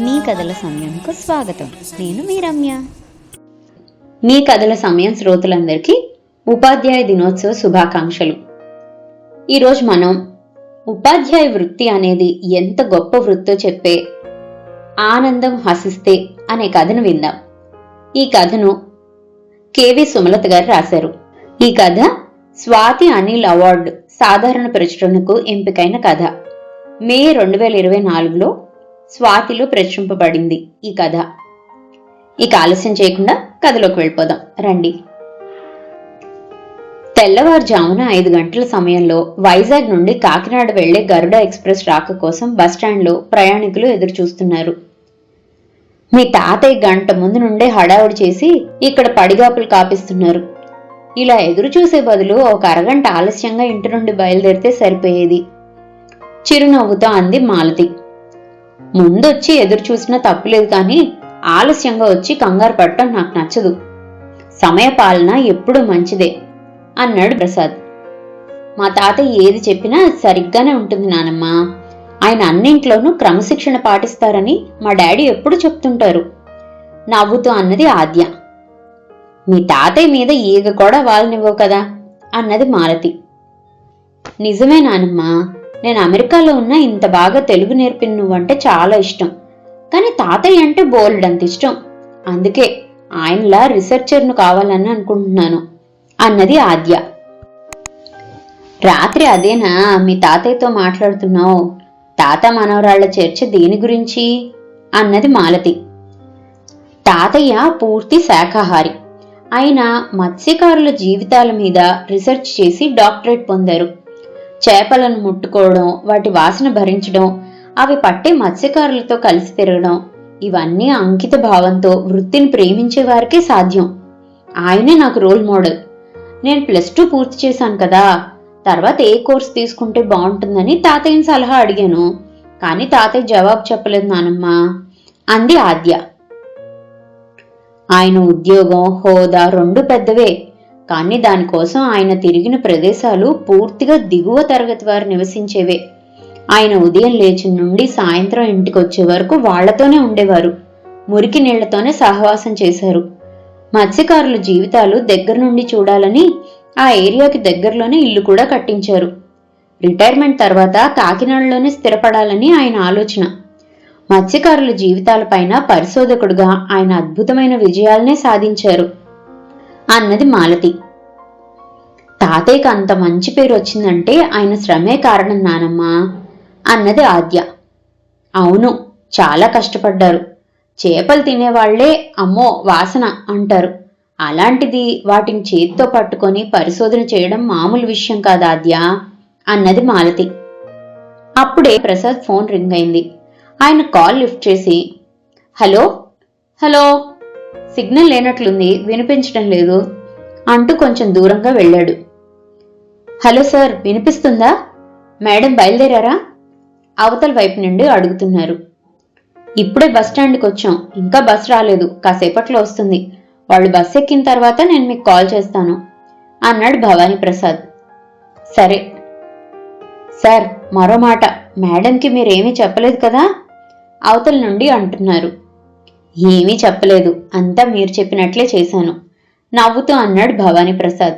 మీ కథల సమయంకు స్వాగతం. నేను మీ రమ్య. మీ కథల సమయం శ్రోతలందరికీ ఉపాధ్యాయ దినోత్సవ శుభాకాంక్షలు. ఈరోజు మనం ఉపాధ్యాయ వృత్తి అనేది ఎంత గొప్ప వృత్తో చెప్పే ఆనందం హసిస్తే అనే కథను విందాం. ఈ కథను కేవి సుమలత గారు రాశారు. ఈ కథ స్వాతి అనిల్ అవార్డు సాధారణ ప్రచురణకు ఎంపికైన కథ. మే రెండు వేల ఇరవై నాలుగులో స్వాతిలో ప్రచురింపబడింది ఈ కథ. ఇక ఆలస్యం చేయకుండా కథలోకి వెళ్ళిపోదాం. రండి. తెల్లవారుజామున ఐదు గంటల సమయంలో వైజాగ్ నుండి కాకినాడ వెళ్ళే గరుడ ఎక్స్ప్రెస్ రాక కోసం బస్టాండ్లో ప్రయాణికులు ఎదురు చూస్తున్నారు మీ తాతయ్య గంట ముందు నుండే హడావుడి చేసి ఇక్కడ పడిగాపులు కాపిస్తున్నారు. ఇలా ఎదురు చూసే బదులు ఒక అరగంట ఆలస్యంగా ఇంటి నుండి బయలుదేరితే సరిపోయేది. చిరునవ్వుతో అంది మాలతి. ముందొచ్చి ఎదురు చూసినా తప్పులేదు కానీ ఆలస్యంగా వచ్చి కంగారు పడటం నాకు నచ్చదు. సమయపాలన ఎప్పుడూ మంచిదే అన్నాడు ప్రసాద్. మా తాతయ్య ఏది చెప్పినా సరిగ్గానే ఉంటుంది నానమ్మ. ఆయన అన్నింట్లోనూ క్రమశిక్షణ పాటిస్తారని మా డాడీ ఎప్పుడు చెప్తుంటారు. నవ్వుతూ అన్నది ఆద్య. మీ తాతయ్య మీద ఈగ కూడా వాళ్ళనివ్వవు కదా? అన్నది మాలతి. నిజమే నానమ్మా. నేను అమెరికాలో ఉన్న ఇంత బాగా తెలుగు నేర్పిన నువ్వంటే చాలా ఇష్టం. కానీ తాతయ్య అంటే బోల్డ్ అంత ఇష్టం. అందుకే ఆయనలా రీసెర్చర్ను కావాలని అనుకుంటున్నాను. అన్నది ఆద్య. రాత్రి అదేనా మీ తాతయ్యతో మాట్లాడుతున్నావు? తాత మనవరాళ్ళ చర్చ దేని గురించి? అన్నది మాలతి. తాతయ్య పూర్తి శాఖాహారి. ఆయన మత్స్యకారుల జీవితాల మీద రీసెర్చ్ చేసి డాక్టరేట్ పొందారు. చేపలను ముట్టుకోవడం వాటి వాసన భరించడం అవి పట్టే మత్స్యకారులతో కలిసి తిరగడం ఇవన్నీ అంకిత భావంతో వృత్తిని ప్రేమించే వారికే సాధ్యం. ఆయనే నాకు రోల్ మోడల్ నేను ప్లస్ టూ పూర్తి చేశాను కదా. తర్వాత ఏ కోర్స్ తీసుకుంటే బాగుంటుందని తాతయ్యని సలహా అడిగాను. కానీ తాతయ్య జవాబు చెప్పలేదు నానమ్మా. అంది ఆద్య. ఆయన ఉద్యోగం హోదా రెండు పెద్దవే. కానీ దానికోసం ఆయన తిరిగిన ప్రదేశాలు పూర్తిగా దిగువ తరగతి వారు నివసించేవే. ఆయన ఉదయం లేచి నుండి సాయంత్రం ఇంటికి వచ్చే వరకు వాళ్ళతోనే ఉండేవారు. మురికి నీళ్ళతోనే సహవాసం చేశారు. మత్స్యకారుల జీవితాలు దగ్గర నుండి చూడాలని ఆ ఏరియాకి దగ్గరలోనే ఇల్లు కూడా కట్టించారు. రిటైర్మెంట్ తర్వాత కాకినాడలోనే స్థిరపడాలని ఆయన ఆలోచన. మత్స్యకారుల జీవితాలపైన పరిశోధకుడుగా ఆయన అద్భుతమైన విజయాలనే సాధించారు. అన్నది మాలతి. తాతయ్యకి అంత మంచి పేరు వచ్చిందంటే ఆయన శ్రమే కారణం నానమ్మా అన్నది ఆద్య. అవును చాలా కష్టపడ్డారు. చేపలు తినేవాళ్ళే అమ్మో వాసన అంటారు. అలాంటిది వాటిని చేతితో పట్టుకొని పరిశోధన చేయడం మామూలు విషయం కాదాద్య ఆద్య? అన్నది మాలతి. అప్పుడే ప్రసాద్ ఫోన్ రింగ్ అయింది. ఆయన కాల్ లిఫ్ట్ చేసి హలో హలో సిగ్నల్ లేనట్లుంది వినిపించడం లేదు అంటూ కొంచెం దూరంగా వెళ్ళాడు. హలో సార్ వినిపిస్తుందా? మేడం బయలుదేరారా? అవతల వైపు నుండి అడుగుతున్నారు. ఇప్పుడే బస్ స్టాండ్కి వచ్చాం. ఇంకా బస్ రాలేదు. కాసేపట్లో వస్తుంది. వాళ్ళు బస్ ఎక్కిన తర్వాత నేను మీకు కాల్ చేస్తాను అన్నాడు భవానీ ప్రసాద్. సరే. సార్ మరో మాట. మేడంకి మీరేమీ చెప్పలేదు కదా? అవతల నుండి అంటున్నారు. ఏమీ చెప్పలేదు. అంతా మీరు చెప్పినట్లే చేశాను. నవ్వుతూ అన్నాడు భవానీ ప్రసాద్.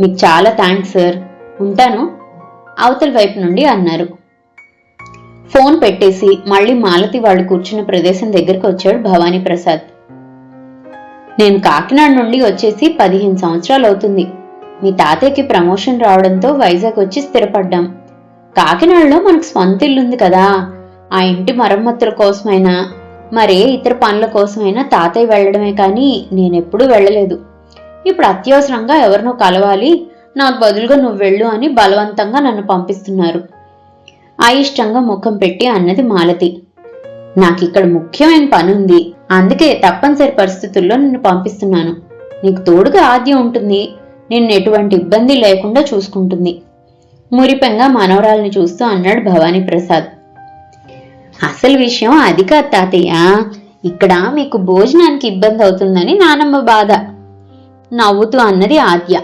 మీకు చాలా థ్యాంక్స్ సార్. ఉంటాను. అవతల వైపు నుండి అన్నారు. ఫోన్ పెట్టేసి మళ్ళీ మాలతి వాళ్ళు కూర్చున్న ప్రదేశం దగ్గరకు వచ్చాడు భవానీ ప్రసాద్. నేను కాకినాడ నుండి వచ్చేసి పదిహేను సంవత్సరాలు అవుతుంది. మీ తాతయ్యకి ప్రమోషన్ రావడంతో వైజాగ్ వచ్చి స్థిరపడ్డాం. కాకినాడలో మనకు స్వంత ఇల్లుంది కదా. ఆ ఇంటి మరమ్మతుల కోసమైనా మరే ఇతర పనుల కోసమైనా తాతయ్య వెళ్ళడమే కానీ నేనెప్పుడూ వెళ్ళలేదు. ఇప్పుడు అత్యవసరంగా ఎవరినో కలవాలి నాకు బదులుగా నువ్వు వెళ్ళు అని బలవంతంగా నన్ను పంపిస్తున్నారు. అయిష్టంగా ముఖం పెట్టి అన్నది మాలతి. నాకు ఇక్కడ ముఖ్యమైన పని ఉంది అందుకే తప్పనిసరి పరిస్థితుల్లో నిన్ను పంపిస్తున్నాను. నీకు తోడుగా ఆద్యం ఉంటుంది నిన్ను ఎటువంటి ఇబ్బంది లేకుండా చూసుకుంటుంది. మురిపెంగా మనవరాల్ని చూస్తూ అన్నాడు భవానీ ప్రసాద్. అసలు విషయం అది కాదు తాతయ్య. ఇక్కడ మీకు భోజనానికి ఇబ్బంది అవుతుందని నానమ్మ బాధ. నవ్వుతూ అన్నది ఆద్య.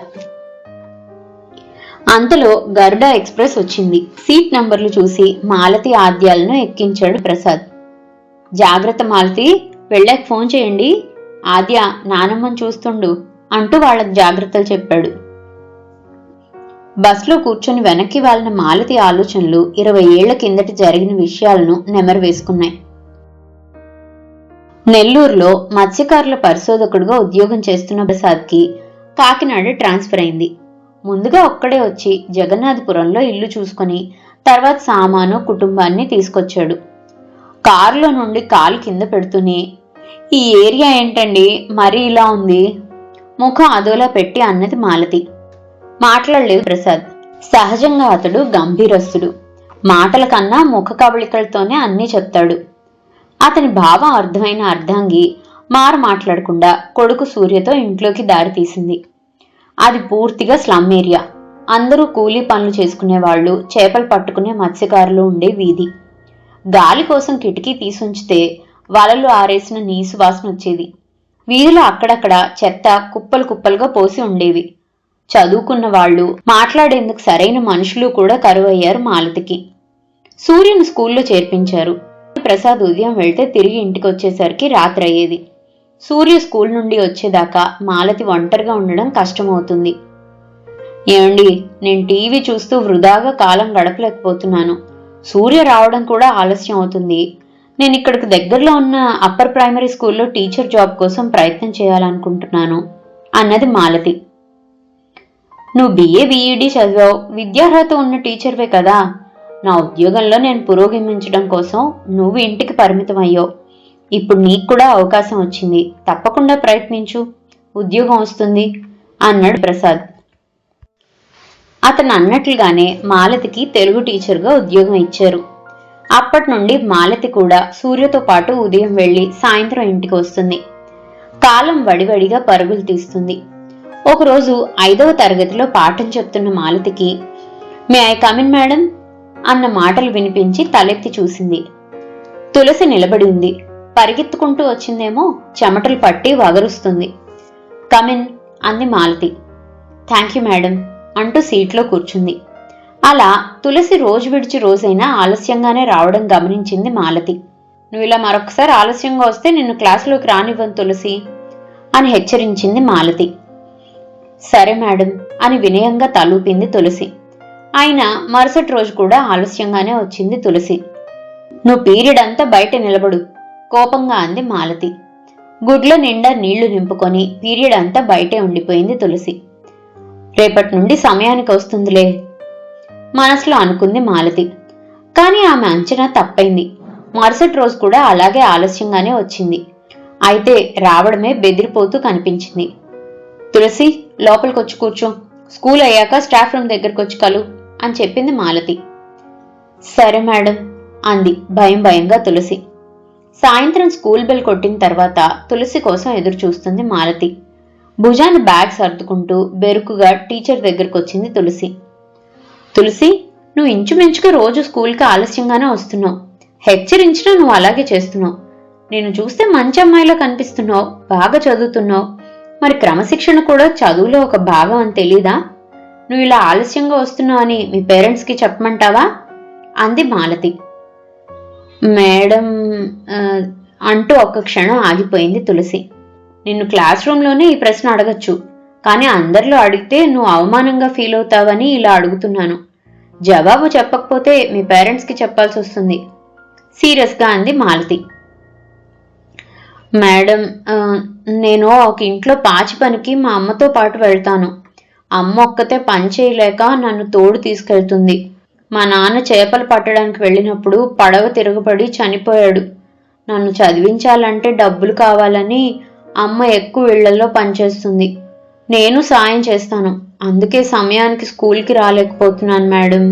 అంతలో గరుడ ఎక్స్ప్రెస్ వచ్చింది. సీట్ నంబర్లు చూసి మాలతి ఆద్యాలను ఎక్కించాడు ప్రసాద్. జాగ్రత్త మాలతి వెళ్ళాక ఫోన్ చేయండి. ఆద్య నానమ్మని చూస్తుండు అంటూ వాళ్ళకి జాగ్రత్తలు చెప్పాడు. బస్లో కూర్చొని వెనక్కి వాలిన మాలతి ఆలోచనలు ఇరవై ఏళ్ళ కిందటి జరిగిన విషయాలను నెమరు వేసుకున్నాయి. నెల్లూరులో మత్స్యకారుల పరిశోధకుడుగా ఉద్యోగం చేస్తున్న ప్రసాద్కి కాకినాడ ట్రాన్స్ఫర్ అయింది. ముందుగా ఒక్కడే వచ్చి జగన్నాథపురంలో ఇల్లు చూసుకొని తర్వాత సామాను కుటుంబాన్ని తీసుకొచ్చాడు. కారులో నుండి కాలు కింద పెడుతూనే ఈ ఏరియా ఏంటండి? మరీ ఇలా ఉంది? ముఖం అదోలా పెట్టి అన్నది మాలతి. మాట్లాడలేదు ప్రసాద్. సహజంగా అతడు గంభీరస్తుడు. మాటల కన్నా ముఖ కవళికలతోనే అన్నీ చెప్తాడు. అతని భావం అర్థమైన అర్ధాంగి మారు మాట్లాడకుండా కొడుకు సూర్యతో ఇంట్లోకి దారి తీసింది. అది పూర్తిగా స్లమ్ ఏరియా. అందరూ కూలీ పనులు చేసుకునేవాళ్ళు చేపలు పట్టుకునే మత్స్యకారులు ఉండే వీధి. గాలి కోసం కిటికీ తీసుంచితే వలలు ఆరేసిన నీసు వాసన వచ్చేది. వీధిలో అక్కడక్కడ చెత్త కుప్పలు కుప్పలుగా పోసి ఉండేవి. చదువుకున్న వాళ్ళు మాట్లాడేందుకు సరైన మనుషులు కూడా కరువయ్యారు మాలతికి. సూర్యుని స్కూల్లో చేర్పించారు. ప్రసాద్ ఉదయం వెళ్తే తిరిగి ఇంటికి వచ్చేసరికి రాత్రి అయ్యేది సూర్య స్కూల్ నుండి వచ్చేదాకా మాలతి ఒంటరిగా ఉండడం కష్టమవుతుంది. ఏమండి నేను టీవీ చూస్తూ వృధాగా కాలం గడపలేకపోతున్నాను. సూర్య రావడం కూడా ఆలస్యం అవుతుంది. నేను ఇక్కడికి దగ్గరలో ఉన్న అప్పర్ ప్రైమరీ స్కూల్లో టీచర్ జాబ్ కోసం ప్రయత్నం చేయాలనుకుంటున్నాను అన్నది మాలతి. నువ్వు బీఏ బీఈడి చదివావు. విద్యార్హత ఉన్న టీచర్వే కదా. నా ఉద్యోగంలో నేను పురోగమించడం కోసం నువ్వు ఇంటికి పరిమితం అయ్యావు. ఇప్పుడు నీకు కూడా అవకాశం వచ్చింది. తప్పకుండా ప్రయత్నించు. ఉద్యోగం వస్తుంది అన్నాడు ప్రసాద్. అతను అన్నట్లుగానే మాలతికి తెలుగు టీచర్గా ఉద్యోగం ఇచ్చారు. అప్పటి నుండి మాలతి కూడా సూర్యతో పాటు ఉదయం వెళ్ళి సాయంత్రం ఇంటికి వస్తుంది. కాలం వడివడిగా పరుగులు తీస్తుంది. ఒకరోజు ఐదవ తరగతిలో పాఠం చెప్తున్న మాలతికి may I come in madam అన్న మాటలు వినిపించి తలెత్తి చూసింది. తులసి నిలబడి ఉంది. పరిగెత్తుకుంటూ వచ్చిందేమో చెమటలు పట్టి వగరుస్తుంది. కమిన్ అంది మాలతి. థ్యాంక్ యూ మేడం అంటూ సీట్లో కూర్చుంది. అలా తులసి రోజు విడిచి రోజైనా ఆలస్యంగానే రావడం గమనించింది మాలతి. నువ్వు ఇలా మరొకసారి ఆలస్యంగా వస్తే నిన్ను క్లాసులోకి రానివ్వను తులసి అని హెచ్చరించింది మాలతి. సరే మేడం అని వినయంగా తలూపింది తులసి. అయినా మరుసటి రోజు కూడా ఆలస్యంగానే వచ్చింది తులసి. నువ్వు పీరియడ్ అంతా బయట నిలబడు కోపంగా అంది మాలతి. గుడ్ల నిండా నీళ్ళు నింపుకొని పీరియడ్ అంతా బయటే ఉండిపోయింది తులసి. రేపటి నుండి సమయానికి వస్తుందిలే మనసులో అనుకుంది మాలతి. కానీ ఆమె అంచనా తప్పైంది. మరుసటి రోజు కూడా అలాగే ఆలస్యంగానే వచ్చింది. అయితే రావడమే బెదిరిపోతూ కనిపించింది. తులసి లోపలికి వచ్చి కూర్చో. స్కూల్ అయ్యాక స్టాఫ్ రూమ్ దగ్గరకు వచ్చి కలు అని చెప్పింది మాలతి. సరే మేడం అంది భయం భయంగా తులసి. సాయంత్రం స్కూల్ బెల్ కొట్టిన తర్వాత తులసి కోసం ఎదురు చూస్తుంది మాలతి. భుజాన్ని బ్యాగ్ సర్దుకుంటూ బెరుకుగా టీచర్ దగ్గరకు వచ్చింది తులసి. తులసి నువ్వు ఇంచుమించుగా రోజు స్కూల్కి ఆలస్యంగానే వస్తున్నావు. హెచ్చరించినా నువ్వు అలాగే చేస్తున్నావు. నేను చూస్తే మంచి అమ్మాయిలా కనిపిస్తున్నావు. బాగా చదువుతున్నావు. మరి క్రమశిక్షణ కూడా చదువులో ఒక భాగం అని తెలీదా? నువ్వు ఇలా ఆలస్యంగా వస్తున్నావు అని మీ పేరెంట్స్కి చెప్పమంటావా? అంది మాలతి. మేడం అంటూ ఒక్క క్షణం ఆగిపోయింది తులసి. నిన్ను క్లాస్ రూమ్లోనే ఈ ప్రశ్న అడగచ్చు కానీ అందరిలో అడిగితే నువ్వు అవమానంగా ఫీల్ అవుతావని ఇలా అడుగుతున్నాను. జవాబు చెప్పకపోతే మీ పేరెంట్స్కి చెప్పాల్సి వస్తుంది. సీరియస్గా అంది మాలతి. మేడం నేను ఒక ఇంట్లో పాచి పనికి మా అమ్మతో పాటు వెళ్తాను. అమ్మ ఒక్కతే పని చేయలేక నన్ను తోడు తీసుకెళ్తుంది. మా నాన్న చేపలు పట్టడానికి వెళ్ళినప్పుడు పడవ తిరగబడి చనిపోయాడు. నన్ను చదివించాలంటే డబ్బులు కావాలని అమ్మ ఎక్కువ ఇళ్ళలో పనిచేస్తుంది. నేను సాయం చేస్తాను. అందుకే సమయానికి స్కూల్కి రాలేకపోతున్నాను మేడం.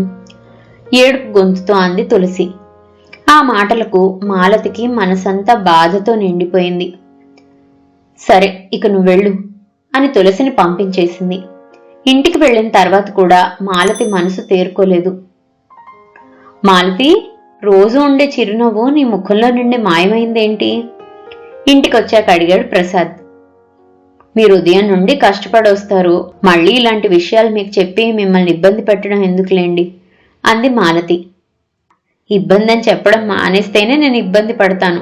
ఏడుపు గొంతుతో అంది తులసి. ఆ మాటలకు మాలతికి మనసంతా బాధతో నిండిపోయింది. సరే ఇక నువ్వు వెళ్ళు అని తులసిని పంపించేసింది. ఇంటికి వెళ్ళిన తర్వాత కూడా మాలతి మనసు తేరుకోలేదు. మాలతి రోజు ఉండే చిరునవ్వు నీ ముఖంలో నుండి మాయమైందేంటి? ఇంటికి వచ్చాక అడిగాడు ప్రసాద్. మీరు ఉదయం నుండి కష్టపడి వస్తారు మళ్ళీ ఇలాంటి విషయాలు మీకు చెప్పి మిమ్మల్ని ఇబ్బంది పెట్టడం ఎందుకులేండి? అంది మాలతి. ఇబ్బంది అని చెప్పడం మానేస్తేనే నేను ఇబ్బంది పడతాను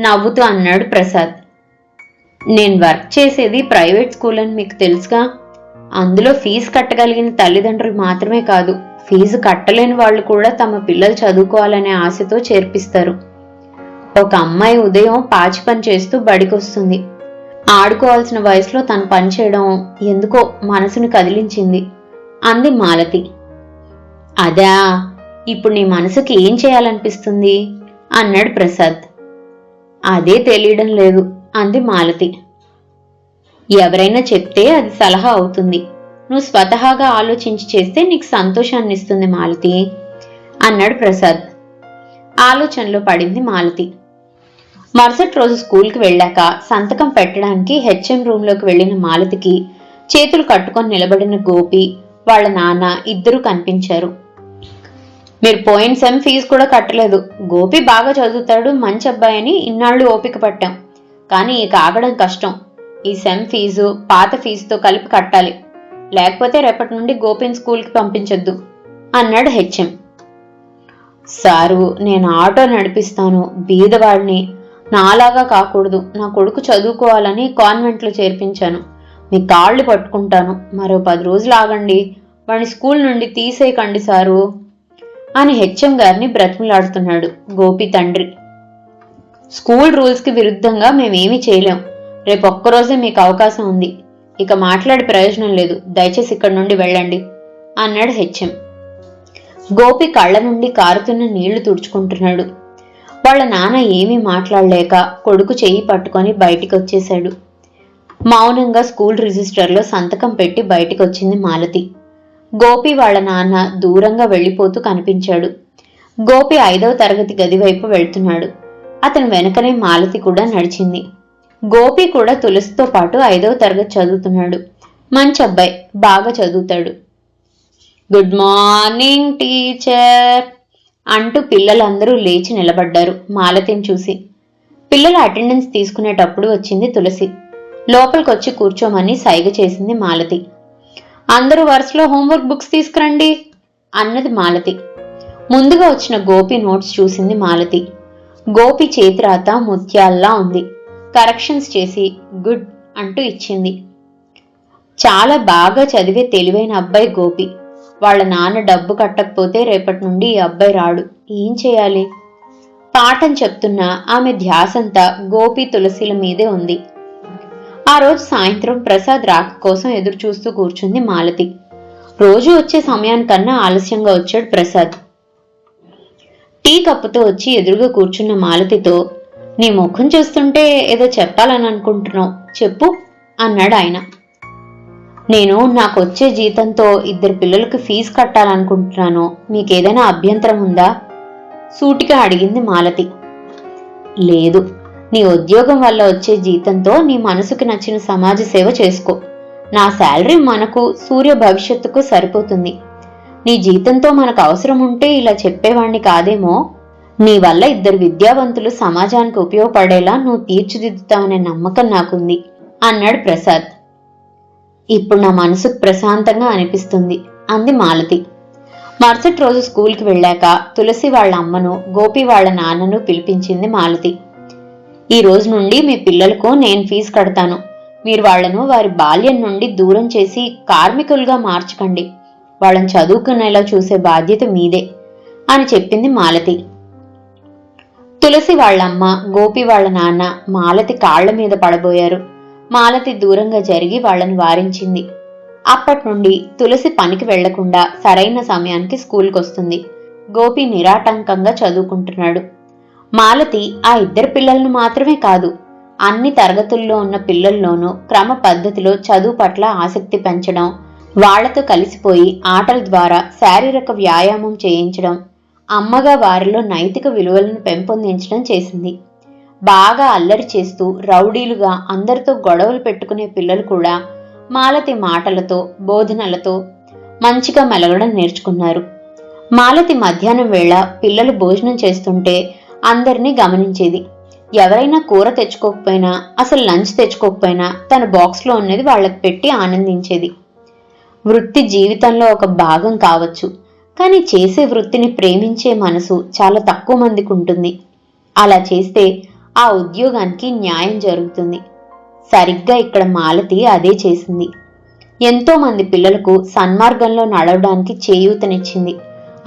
నవ్వుతూ అన్నాడు ప్రసాద్. నేను వర్క్ చేసేది ప్రైవేట్ స్కూల్ అని మీకు తెలుసుగా? అందులో ఫీజు కట్టగలిగిన తల్లిదండ్రులు మాత్రమే కాదు ఫీజు కట్టలేని వాళ్ళు కూడా తమ పిల్లలు చదువుకోవాలనే ఆశతో చేర్పిస్తారు. ఒక అమ్మాయి ఉదయం పాచి పని చేస్తూ బడికొస్తుంది. ఆడుకోవాల్సిన వయసులో తను పని చేయడం ఎందుకో మనసుని కదిలించింది అంది మాలతి. అదా ఇప్పుడు నీ మనసుకి ఏం చేయాలనిపిస్తుంది? అన్నాడు ప్రసాద్. అదే తెలియడం లేదు అంది మాలతి. ఎవరైనా చెప్తే అది సలహా అవుతుంది. నువ్వు స్వతహాగా ఆలోచించి చేస్తే నీకు సంతోషాన్ని ఇస్తుంది మాలతి అన్నాడు ప్రసాద్. ఆలోచనలో పడింది మాలతి. మరుసటి రోజు స్కూల్కి వెళ్ళాక సంతకం పెట్టడానికి హెచ్ఎం రూమ్లోకి వెళ్ళిన మాలతికి చేతులు కట్టుకొని నిలబడిన గోపి వాళ్ళ నాన్న ఇద్దరూ కనిపించారు. మీరు పోయిన సెమ్ ఫీజు కూడా కట్టలేదు. గోపి బాగా చదువుతాడు మంచి అబ్బాయి అని ఇన్నాళ్ళు ఓపిక పట్టాం. కానీ ఇక ఆగడం కష్టం. ఈ సెమ్ ఫీజు పాత ఫీజుతో కలిపి కట్టాలి. లేకపోతే రేపటి నుండి గోపిని స్కూల్కి పంపించొద్దు అన్నాడు హెచ్ఎం. సారు నేను ఆటో నడిపిస్తాను బీదవాడిని. నాలాగా కాకూడదు. నా కొడుకు చదువుకోవాలని కాన్వెంట్లో చేర్పించాను. మీ కాళ్ళు పట్టుకుంటాను. మరో పది రోజులు ఆగండి. వాడిని స్కూల్ నుండి తీసేయకండి సారు. అని హెచ్ఎం గారిని బ్రతిమలాడుతున్నాడు గోపి తండ్రి. స్కూల్ రూల్స్కి విరుద్ధంగా మేమేమీ చేయలేం. రేపు ఒక్కరోజే మీకు అవకాశం ఉంది. ఇక మాట్లాడే ప్రయోజనం లేదు. దయచేసి ఇక్కడి నుండి వెళ్ళండి అన్నాడు హెచ్ఎం. గోపి కళ్ళ నుండి కారుతున్న నీళ్ళు తుడుచుకుంటున్నాడు. వాళ్ళ నాన్న ఏమీ మాట్లాడలేక కొడుకు చెయ్యి పట్టుకొని బయటికి వచ్చేశాడు మౌనంగా స్కూల్ రిజిస్టర్లో సంతకం పెట్టి బయటికి వచ్చింది మాలతి. గోపి వాళ్ళ నాన్న దూరంగా వెళ్ళిపోతూ కనిపించాడు. గోపి ఐదవ తరగతి గది వైపు వెళ్తున్నాడు. అతని వెనకనే మాలతి కూడా నడిచింది. గోపి కూడా తులసితో పాటు ఐదవ తరగతి చదువుతున్నాడు. మంచి అబ్బాయి బాగా చదువుతాడు. గుడ్ మార్నింగ్ టీచర్ అంటూ పిల్లలందరూ లేచి నిలబడ్డారు మాలతిని చూసి. పిల్లల అటెండెన్స్ తీసుకునేటప్పుడు వచ్చింది తులసి. లోపలికొచ్చి కూర్చోమని సైగ చేసింది మాలతి. అందరూ వరుసలో హోంవర్క్ బుక్స్ తీసుకురండి అన్నది మాలతి. ముందుగా వచ్చిన గోపి నోట్స్ చూసింది మాలతి. గోపి చేతిరాత ముత్యాల్లా ఉంది. కరెక్షన్స్ చేసి గుడ్ అంటూ ఇచ్చింది. చాలా బాగా చదివే తెలివైన అబ్బాయి గోపి. వాళ్ళ నాన్న డబ్బు కట్టకపోతే రేపటి నుండి ఈ అబ్బాయి రాడు. ఏం చేయాలి? పాఠం చెప్తున్నా ఆమె ధ్యాసంతా గోపి తులసిల మీదే ఉంది. ఆ రోజు సాయంత్రం ప్రసాద్ రాక కోసం ఎదురు చూస్తూ కూర్చుంది మాలతి. రోజు వచ్చే సమయానికన్నా ఆలస్యంగా వచ్చాడు ప్రసాద్. టీ కప్పుతో వచ్చి ఎదురుగా కూర్చున్న మాలతితో నీ ముఖం చూస్తుంటే ఏదో చెప్పాలని అనుకుంటున్నావు చెప్పు అన్నాడు ఆయన. నేను నాకు వచ్చే జీతంతో ఇద్దరు పిల్లలకు ఫీజు కట్టాలనుకుంటున్నాను మీకేదైనా అభ్యంతరం ఉందా? సూటిగా అడిగింది మాలతి. లేదు నీ ఉద్యోగం వల్ల వచ్చే జీతంతో నీ మనసుకు నచ్చిన సమాజ సేవ చేసుకో. నా శాలరీ మనకు సూర్య భవిష్యత్తుకు సరిపోతుంది. నీ జీతంతో మనకు అవసరం ఉంటే ఇలా చెప్పేవాణ్ణి కాదేమో. నీ వల్ల ఇద్దరు విద్యావంతులు సమాజానికి ఉపయోగపడేలా నువ్వు తీర్చిదిద్దుతావనే నమ్మకం నాకుంది అన్నాడు ప్రసాద్. ఇప్పుడు నా మనసుకు ప్రశాంతంగా అనిపిస్తుంది అంది మాలతి. మరుసటి రోజు స్కూల్కి వెళ్ళాక తులసి వాళ్ళ అమ్మను గోపి వాళ్ళ నాన్నను పిలిపించింది మాలతి. ఈ రోజు నుండి మీ పిల్లలకు నేను ఫీజు కడతాను. మీరు వాళ్ళను వారి బాల్యం నుండి దూరం చేసి కార్మికులుగా మార్చకండి. వాళ్ళని చదువుకునేలా చూసే బాధ్యత మీదే అని చెప్పింది మాలతి. తులసి వాళ్ళమ్మ గోపి వాళ్ళ నాన్న మాలతి కాళ్ళ మీద పడబోయారు. మాలతి దూరంగా జరిగి వాళ్ళని వారించింది. అప్పటి నుండి తులసి పనికి వెళ్ళకుండా సరైన సమయానికి స్కూల్కి వస్తుంది గోపి నిరాటంకంగా చదువుకుంటున్నాడు. మాలతి ఆ ఇద్దరు పిల్లలను మాత్రమే కాదు అన్ని తరగతుల్లో ఉన్న పిల్లల్లోనూ క్రమ పద్ధతిలో చదువు పట్ల ఆసక్తి పెంచడం వాళ్ళతో కలిసిపోయి ఆటల ద్వారా శారీరక వ్యాయామం చేయించడం అమ్మగా వారిలో నైతిక విలువలను పెంపొందించడం చేసింది. బాగా అల్లరి చేస్తూ రౌడీలుగా అందరితో గొడవలు పెట్టుకునే పిల్లలు కూడా మాలతి మాటలతో బోధనలతో మంచిగా మెలగడం నేర్చుకున్నారు. మాలతి మధ్యాహ్నం వేళ పిల్లలు భోజనం చేస్తుంటే అందరినీ గమనించేది. ఎవరైనా కూర తెచ్చుకోకపోయినా అసలు లంచ్ తెచ్చుకోకపోయినా తన బాక్స్లో ఉన్నది వాళ్ళకి పెట్టి ఆనందించేది. వృత్తి జీవితంలో ఒక భాగం కావచ్చు కానీ చేసే వృత్తిని ప్రేమించే మనసు చాలా తక్కువ మందికి ఉంటుంది. అలా చేస్తే ఆ ఉద్యోగానికి న్యాయం జరుగుతుంది. సరిగ్గా ఇక్కడ మాలతి అదే చేసింది. ఎంతోమంది పిల్లలకు సన్మార్గంలో నడవడానికి చేయూతనిచ్చింది.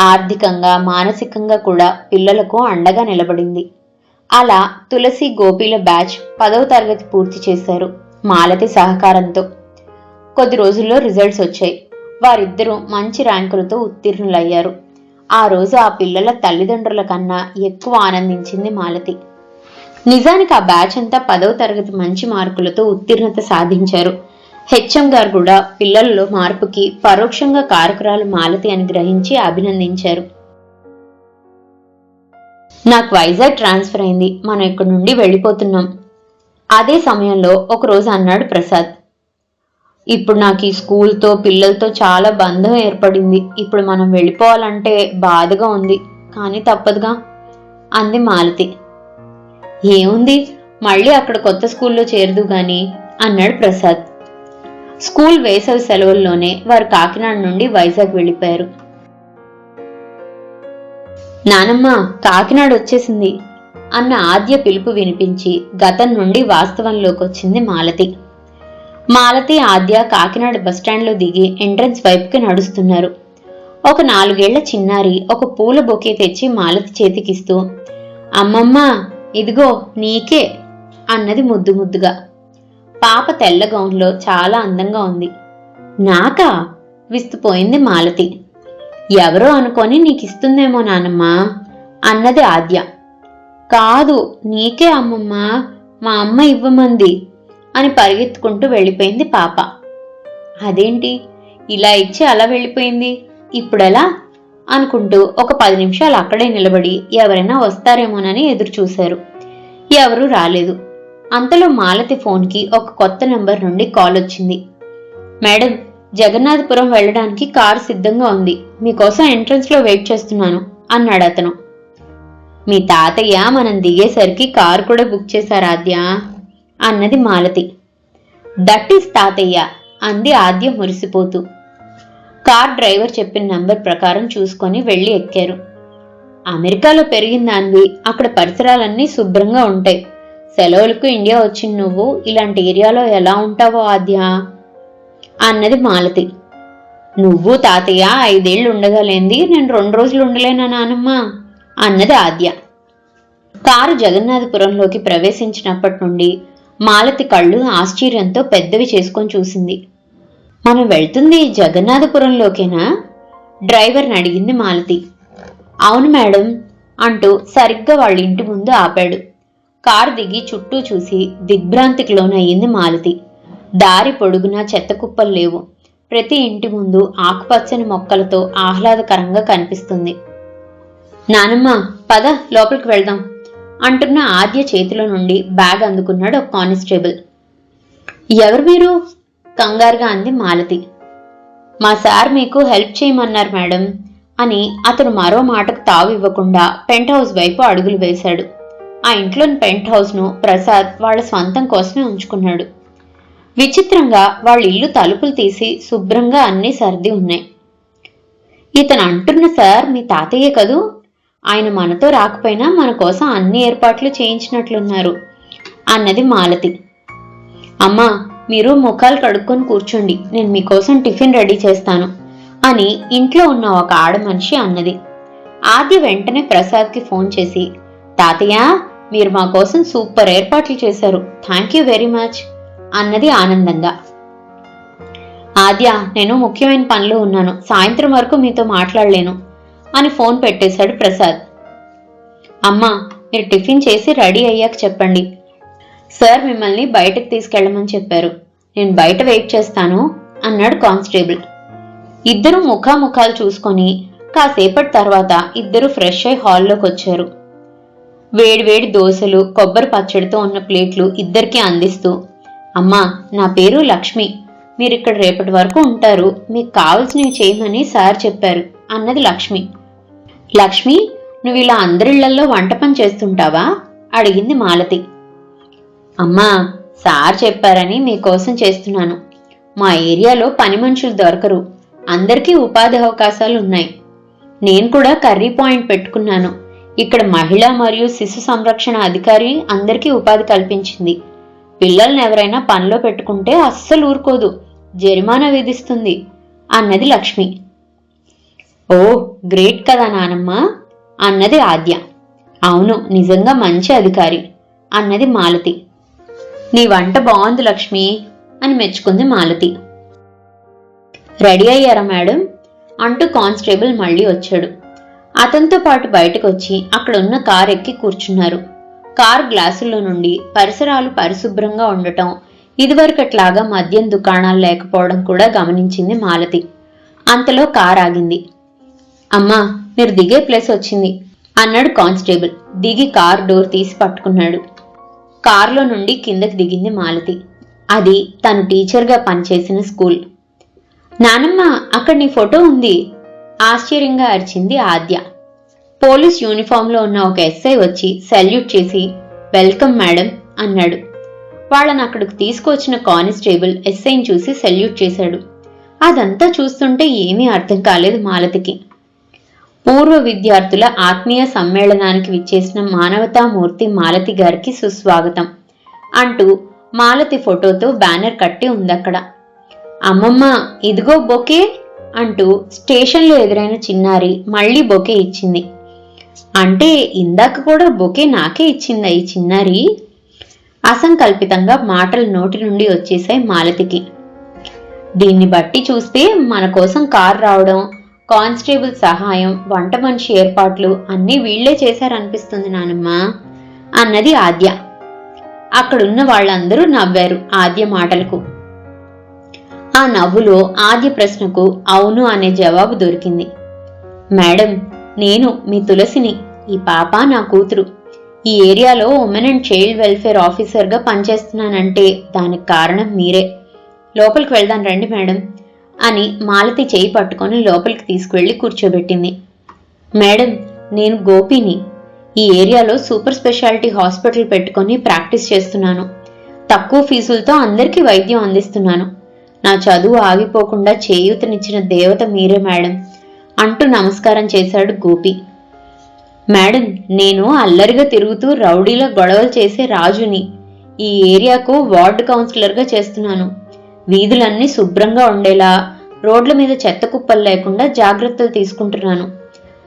ఆర్థికంగా మానసికంగా కూడా పిల్లలకు అండగా నిలబడింది. అలా తులసి గోపీల బ్యాచ్ పదవ తరగతి పూర్తి చేశారు మాలతి సహకారంతో. కొద్ది రోజుల్లో రిజల్ట్స్ వచ్చాయి. వారిద్దరూ మంచి ర్యాంకులతో ఉత్తీర్ణులయ్యారు. ఆ రోజు ఆ పిల్లల తల్లిదండ్రుల కన్నా ఎక్కువ ఆనందించింది మాలతి. నిజానికి ఆ బ్యాచ్ అంతా పదవ తరగతి మంచి మార్కులతో ఉత్తీర్ణత సాధించారు. హెచ్ఎం గారు కూడా పిల్లల్లో మార్పుకి పరోక్షంగా కారకురాలు మాలతి అని గ్రహించి అభినందించారు. నాకు వైజాగ్ ట్రాన్స్ఫర్ అయింది. మనం ఇక్కడి నుండి వెళ్ళిపోతున్నాం. అదే సమయంలో ఒకరోజు అన్నాడు ప్రసాద్. ఇప్పుడు నాకు ఈ స్కూల్తో పిల్లలతో చాలా బంధం ఏర్పడింది. ఇప్పుడు మనం వెళ్ళిపోవాలంటే బాధగా ఉంది. కానీ తప్పదుగా అంది మాలతి. ఏముంది? మళ్ళీ అక్కడ కొత్త స్కూల్లో చేరదు గాని అన్నాడు ప్రసాద్. స్కూల్ వేసవి సెలవుల్లోనే వారు కాకినాడ నుండి వైజాగ్ వెళ్ళిపోయారు. నానమ్మ కాకినాడ వచ్చేసింది అన్న ఆద్య పిలుపు వినిపించి గతం నుండి వాస్తవంలోకి వచ్చింది మాలతి. మాలతి ఆద్య కాకినాడ బస్టాండ్లో దిగి ఎంట్రన్స్ వైపుకి నడుస్తున్నారు. ఒక నాలుగేళ్ళ చిన్నారి ఒక పూల బొకే తెచ్చి మాలతి చేతికిస్తూ అమ్మమ్మ ఇదిగో నీకే అన్నది ముద్దు ముద్దుగా. పాప తెల్ల గౌన్లో చాలా అందంగా ఉంది. నాకా? విస్తుపోయింది మాలతి. ఎవరో అనుకొని నీకిస్తుందేమో నానమ్మ అన్నది ఆద్య. కాదు నీకే అమ్మమ్మ మా అమ్మ ఇవ్వమంది అని పరిగెత్తుకుంటూ వెళ్ళిపోయింది పాప. అదేంటి? ఇలా ఇచ్చి అలా వెళ్ళిపోయింది? ఇప్పుడెలా? అనుకుంటూ ఒక పది నిమిషాలు అక్కడే నిలబడి ఎవరైనా వస్తారేమోనని ఎదురు చూశారు ఎవరూ రాలేదు. అంతలో మాలతి ఫోన్కి ఒక కొత్త నెంబర్ నుండి కాల్ వచ్చింది. మేడం జగన్నాథపురం వెళ్ళడానికి కారు సిద్ధంగా ఉంది. మీకోసం ఎంట్రన్స్లో వెయిట్ చేస్తున్నాను అన్నాడు అతను. మీ తాతయ్య మనం దిగేసరికి కారు కూడా బుక్ చేశారు ఆద్య? అన్నది మాలతి. దట్ ఈస్ తాతయ్య అంది ఆద్య మురిసిపోతూ. కార్ డ్రైవర్ చెప్పిన నంబర్ ప్రకారం చూసుకొని వెళ్ళి ఎక్కారు. అమెరికాలో పెరిగిన దానివి అక్కడ పరిసరాలన్నీ శుభ్రంగా ఉంటాయి. సెలవులకు ఇండియా వచ్చిన నువ్వు? ఇలాంటి ఏరియాలో ఎలా ఉంటావో ఆద్య? అన్నది మాలతి. నువ్వు తాతయ్య ఐదేళ్ళు ఉండగలేంది నేను రెండు రోజులు ఉండలేనా నానమ్మ? అన్నది ఆద్య. కారు జగన్నాథపురంలోకి ప్రవేశించినప్పటి నుండి మాలతి కళ్ళు ఆశ్చర్యంతో పెద్దవి చేసుకొని చూసింది. మనం వెళ్తుంది జగన్నాథపురంలోకేనా? డ్రైవర్ని అడిగింది మాలతి. అవును మేడం అంటూ సరిగ్గా వాళ్ళ ఇంటి ముందు ఆపాడు. కారు దిగి చుట్టూ చూసి దిగ్భ్రాంతికి లోనయ్యింది మాలతి దారి పొడుగునా చెత్త కుప్పలు లేవు. ప్రతి ఇంటి ముందు ఆకుపచ్చని మొక్కలతో ఆహ్లాదకరంగా కనిపిస్తుంది. నానమ్మ పద లోపలికి వెళ్దాం అంటున్న ఆద్య చేతిలో నుండి బ్యాగ్ అందుకున్నాడు ఒక కానిస్టేబుల్. ఎవరు మీరు? కంగారుగా అంది మాలతి మా సార్ మీకు హెల్ప్ చేయమన్నారు మేడం అని అతను మరో మాటకు తావివ్వకుండా పెంట్ హౌస్ వైపు అడుగులు వేశాడు. ఆ ఇంట్లోని పెంట్ హౌస్ను ప్రసాద్ వాళ్ళ స్వంతం కోసమే ఉంచుకున్నాడు. విచిత్రంగా వాళ్ళ ఇల్లు తలుపులు తీసి శుభ్రంగా అన్నీ సర్ది ఉన్నాయి. ఇతను అంటున్న సార్ మీ తాతయ్యే కదూ? ఆయన మనతో రాకపోయినా మన కోసం అన్ని ఏర్పాట్లు చేయించినట్లున్నారు అన్నది మాలతి. అమ్మా మీరు ముఖాలు కడుక్కొని కూర్చోండి. నేను మీకోసం టిఫిన్ రెడీ చేస్తాను అని ఇంట్లో ఉన్న ఒక ఆడ మనిషి అన్నది. ఆద్య వెంటనే ప్రసాద్కి ఫోన్ చేసి తాతయ్య మీరు మా కోసం సూపర్ ఏర్పాట్లు చేశారు. థ్యాంక్ యూ వెరీ మచ్ అన్నది ఆనందంగా. ఆద్య నేను ముఖ్యమైన పనులు ఉన్నాను. సాయంత్రం వరకు మీతో మాట్లాడలేను అని ఫోన్ పెట్టేశాడు ప్రసాద్. అమ్మా మీరు టిఫిన్ చేసి రెడీ అయ్యాక చెప్పండి. సార్ మిమ్మల్ని బయటకు తీసుకెళ్ళమని చెప్పారు. నేను బయట వెయిట్ చేస్తాను అన్నాడు కానిస్టేబుల్. ఇద్దరు ముఖాముఖాలు చూసుకొని కాసేపటి తర్వాత ఇద్దరు ఫ్రెష్ అయి హాల్లోకి వచ్చారు. వేడివేడి దోశలు కొబ్బరి పచ్చడితో ఉన్న ప్లేట్లు ఇద్దరికీ అందిస్తూ అమ్మా నా పేరు లక్ష్మి. మీరు ఇక్కడ రేపటి వరకు ఉంటారు. మీకు కావాల్సినవి చేయమని సార్ చెప్పారు అన్నది లక్ష్మి. లక్ష్మి నువ్వు ఇలా అందరిళ్ళల్లో వంట పని చేస్తుంటావా? అడిగింది మాలతి. అమ్మా సార్ చెప్పారని మీకోసం చేస్తున్నాను. మా ఏరియాలో పని మనుషులు దొరకరు. అందరికీ ఉపాధి అవకాశాలు ఉన్నాయి నేను కూడా కర్రీ పాయింట్ పెట్టుకున్నాను. ఇక్కడ మహిళా మరియు శిశు సంరక్షణ అధికారి అందరికీ ఉపాధి కల్పించింది. పిల్లల్ని ఎవరైనా పనిలో పెట్టుకుంటే అస్సలు ఊరుకోదు. జరిమానా విధిస్తుంది అన్నది లక్ష్మి. ఓ గ్రేట్ కదా నానమ్మ అన్నది ఆద్య. అవును నిజంగా మంచి అధికారి అన్నది మాలతి. నీ వంట బాగుంది లక్ష్మి అని మెచ్చుకుంది మాలతి. రెడీ అయ్యారా మేడం? అంటూ కానిస్టేబుల్ మళ్ళీ వచ్చాడు. అతనితో పాటు బయటకు వచ్చి అక్కడ ఉన్న కార్ ఎక్కి కూర్చున్నారు. కార్ గ్లాసుల్లో నుండి పరిసరాలు పరిశుభ్రంగా ఉండటం ఇదివరకట్లాగా మద్యం దుకాణాలు లేకపోవడం కూడా గమనించింది మాలతి. అంతలో కార్ ఆగింది. అమ్మా మీరు దిగే ప్లేస్ వచ్చింది అన్నాడు కానిస్టేబుల్. దిగి కార్ డోర్ తీసి పట్టుకున్నాడు. కారులో నుండి కిందకి దిగింది మాలతి. అది తను టీచర్గా పనిచేసిన స్కూల్. నానమ్మ అక్కడ నీ ఫోటో ఉంది. ఆశ్చర్యంగా అరిచింది ఆద్య. పోలీస్ యూనిఫామ్లో ఉన్న ఒక ఎస్ఐ వచ్చి సెల్యూట్ చేసి వెల్కమ్ మేడం అన్నాడు. వాళ్ళని అక్కడికి తీసుకొచ్చిన కానిస్టేబుల్ ఎస్ఐని చూసి సెల్యూట్ చేశాడు. అదంతా చూస్తుంటే ఏమీ అర్థం కాలేదు మాలతికి. పూర్వ విద్యార్థుల ఆత్మీయ సమ్మేళనానికి విచ్చేసిన మానవతామూర్తి మాలతి గారికి సుస్వాగతం. అంటూ మాలతి ఫోటోతో బ్యానర్ కట్టి ఉందక్కడ. అమ్మమ్మ ఇదిగో బొకే అంటూ స్టేషన్లో ఎదురైన చిన్నారి మళ్ళీ బొకే ఇచ్చింది. అంటే ఇందాక కూడా బొకే నాకే ఇచ్చిందా ఈ చిన్నారి? అసంకల్పితంగా మాటలు నోటి నుండి వచ్చేసాయి మాలతికి. దీన్ని బట్టి చూస్తే మన కోసం కారు రావడం కానిస్టేబుల్ సహాయం వంట మనిషి ఏర్పాట్లు అన్నీ వీళ్ళే చేశారనిపిస్తుంది నానమ్మ అన్నది ఆద్య. అక్కడున్న వాళ్ళందరూ నవ్వారు ఆద్య మాటలకు. ఆ నవ్వులో ఆద్య ప్రశ్నకు అవును అనే జవాబు దొరికింది. మేడం నేను మీ తులసిని ఈ పాప నా కూతురు. ఈ ఏరియాలో ఉమెన్ అండ్ చైల్డ్ వెల్ఫేర్ ఆఫీసర్గా పనిచేస్తున్నానంటే దానికి కారణం మీరే. లోపలికి వెళ్దాం రండి మేడం అని మాలతి చేయి పట్టుకొని లోపలికి తీసుకువెళ్ళి కూర్చోబెట్టింది. మేడం నేను గోపిని. ఈ ఏరియాలో సూపర్ స్పెషాలిటీ హాస్పిటల్ పెట్టుకొని ప్రాక్టీస్ చేస్తున్నాను. తక్కువ ఫీజులతో అందరికీ వైద్యం అందిస్తున్నాను. నా చదువు ఆగిపోకుండా చేయూతనిచ్చిన దేవత మీరే మేడం అంటూ నమస్కారం చేశాడు గోపి. మేడం నేను అల్లరిగా తిరుగుతూ రౌడీలో గొడవలు చేసే రాజుని. ఈ ఏరియాకు వార్డు కౌన్సిలర్గా చేస్తున్నాను. వీధులన్నీ శుభ్రంగా ఉండేలా రోడ్ల మీద చెత్త కుప్పలు లేకుండా జాగ్రత్తలు తీసుకుంటున్నాను.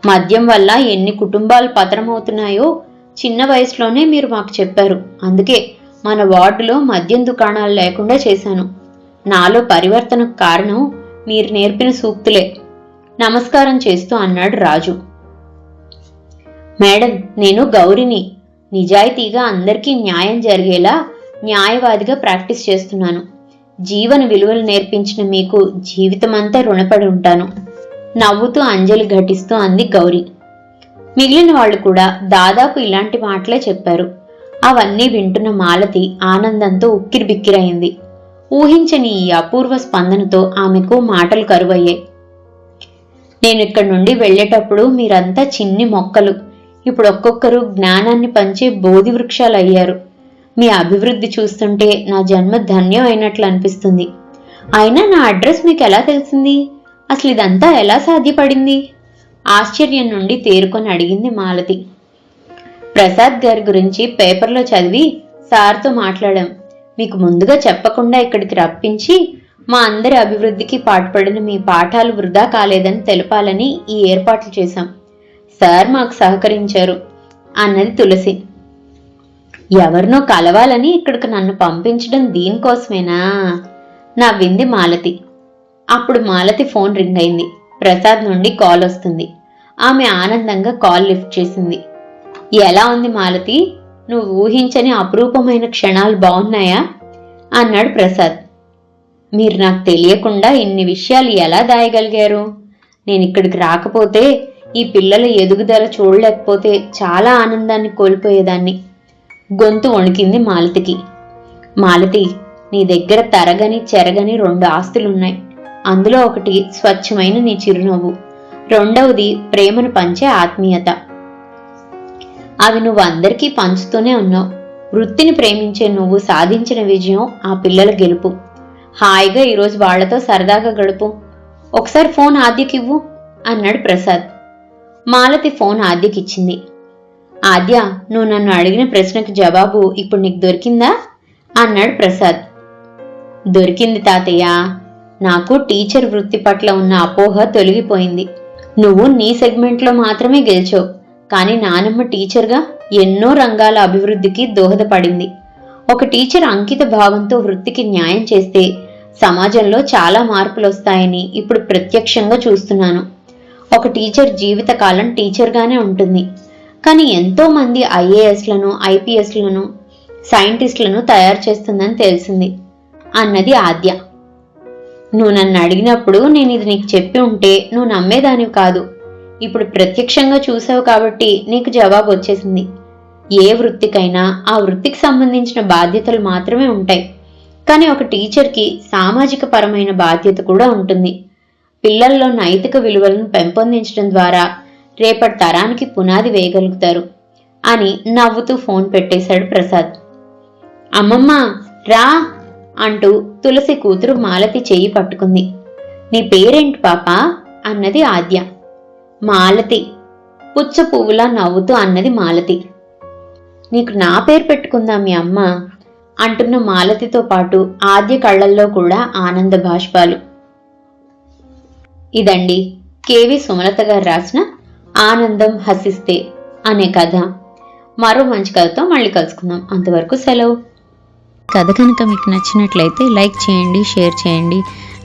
మద్యం వల్ల ఎన్ని కుటుంబాలు పతనమవుతున్నాయో చిన్న వయసులోనే మీరు మాకు చెప్పారు. అందుకే మన వార్డులో మద్యం దుకాణాలు లేకుండా చేశాను. నాలో పరివర్తనకు కారణం మీరు నేర్పిన సూక్తులే. నమస్కారం చేస్తూ అన్నాడు రాజు. మేడం నేను గౌరిని. నిజాయితీగా అందరికీ న్యాయం జరిగేలా న్యాయవాదిగా ప్రాక్టీస్ చేస్తున్నాను. జీవన విలువలు నేర్పించిన మీకు జీవితమంతా రుణపడి ఉంటాను. నవ్వుతూ అంజలి ఘటిస్తూ అంది గౌరి. మిగిలిన వాళ్ళు కూడా దాదాపు ఇలాంటి మాటలే చెప్పారు. అవన్నీ వింటున్న మాలతి ఆనందంతో ఉక్కిరిబిక్కిరైంది. ఊహించని ఈ అపూర్వ స్పందనతో ఆమెకు మాటలు కరువయ్యాయి. నేను ఇక్కడి నుండి వెళ్ళేటప్పుడు మీరంతా చిన్ని మొక్కలు. ఇప్పుడు ఒక్కొక్కరు జ్ఞానాన్ని పంచే బోధి వృక్షాలు అయ్యారు. మీ అభివృద్ధి చూస్తుంటే నా జన్మ ధన్యం అయినట్లు అనిపిస్తుంది. అయినా నా అడ్రస్ మీకు ఎలా తెలిసింది? అసలు ఇదంతా ఎలా సాధ్యపడింది? ఆశ్చర్యం నుండి తేరుకొని అడిగింది మాలతి. ప్రసాద్ గారి గురించి పేపర్లో చదివి సార్తో మాట్లాడాం. మీకు ముందుగా చెప్పకుండా ఇక్కడికి రప్పించి మా అందరి అభివృద్ధికి పాటుపడిన మీ పాఠాలు వృధా కాలేదని తెలపాలని ఈ ఏర్పాట్లు చేశాం. సార్ మాకు సహకరించారు. అన్నది తులసి. ఎవరినో కలవాలని ఇక్కడికి నన్ను పంపించడం దీనికోసమేనా? నా వింది మాలతి. అప్పుడు మాలతి ఫోన్ రింగ్ అయింది. ప్రసాద్ నుండి కాల్ వస్తుంది. ఆమె ఆనందంగా కాల్ లిఫ్ట్ చేసింది. ఎలా ఉంది మాలతి? నువ్వు ఊహించని అపురూపమైన క్షణాలు బాగున్నాయా? అన్నాడు ప్రసాద్. మీరు నాకు తెలియకుండా ఇన్ని విషయాలు ఎలా దాయగలిగారు? నేను ఇక్కడికి రాకపోతే ఈ పిల్లల ఎదుగుదల చూడలేకపోతే చాలా ఆనందాన్ని కోల్పోయేదాన్ని. గొంతు వణికింది మాలతికి. మాలతి నీ దగ్గర తరగని చెరగని రెండు ఆస్తులున్నాయి. అందులో ఒకటి స్వచ్ఛమైన నీ చిరునవ్వు. రెండవది ప్రేమను పంచే ఆత్మీయత. అవి నువ్వు అందరికీ పంచుతూనే ఉన్నావు. వృత్తిని ప్రేమించే నువ్వు సాధించిన విజయం ఆ పిల్లల గెలుపు. హాయిగా ఈరోజు వాళ్ళతో సరదాగా గడుపు. ఒకసారి ఫోన్ ఆద్యకివ్వు అన్నాడు ప్రసాద్. మాలతి ఫోన్ ఆద్యకిచ్చింది ఆద్య నువ్వు నన్ను అడిగిన ప్రశ్నకు జవాబు ఇప్పుడు నీకు దొరికిందా? అన్నాడు ప్రసాద్. దొరికింది తాతయ్య. నాకు టీచర్ వృత్తి పట్ల ఉన్న అపోహ తొలగిపోయింది. నువ్వు నీ సెగ్మెంట్లో మాత్రమే గెలిచావు. కానీ నానమ్మ టీచర్గా ఎన్నో రంగాల అభివృద్ధికి దోహదపడింది. ఒక టీచర్ అంకిత భావంతో వృత్తికి న్యాయం చేస్తే సమాజంలో చాలా మార్పులు వస్తాయని ఇప్పుడు ప్రత్యక్షంగా చూస్తున్నాను. ఒక టీచర్ జీవితకాలం టీచర్గానే ఉంటుంది. కానీ ఎంతో మంది ఐఏఎస్లను ఐపీఎస్లను సైంటిస్టులను తయారు చేస్తుందని తెలిసింది. అన్నది ఆద్య. నువ్వు నన్ను అడిగినప్పుడు నేను ఇది నీకు చెప్పి ఉంటే నువ్వు నమ్మేదానివి కాదు. ఇప్పుడు ప్రత్యక్షంగా చూసావు కాబట్టి నీకు జవాబు వచ్చేసింది. ఏ వృత్తికైనా ఆ వృత్తికి సంబంధించిన బాధ్యతలు మాత్రమే ఉంటాయి. కానీ ఒక టీచర్కి సామాజిక పరమైన బాధ్యత కూడా ఉంటుంది. పిల్లల్లో నైతిక విలువలను పెంపొందించడం ద్వారా రేపటి తరానికి పునాది వేయగలుగుతారు అని నవ్వుతూ ఫోన్ పెట్టేశాడు ప్రసాద్. అమ్మమ్మ రా! అంటూ తులసి కూతురు మాలతి చెయ్యి పట్టుకుంది. నీ పేరేంటి పాపా? అన్నది ఆద్య. మాలతి. పుచ్చ పువ్వులా నవ్వుతూ అన్నది మాలతి. నీకు నా పేరు పెట్టుకుందా మీ అమ్మ? అంటున్న మాలతితో పాటు ఆద్య కళ్ళల్లో కూడా ఆనంద భాష్పాలు ఇదండి కేవి సుమలత గారు రాసిన ఆనందం హసిస్తే అనే కథ. మరో మంచి కథతో మళ్ళీ కలుసుకుందాం. అంతవరకు సెలవు. కథ కనుక మీకు నచ్చినట్లయితే లైక్ చేయండి షేర్ చేయండి.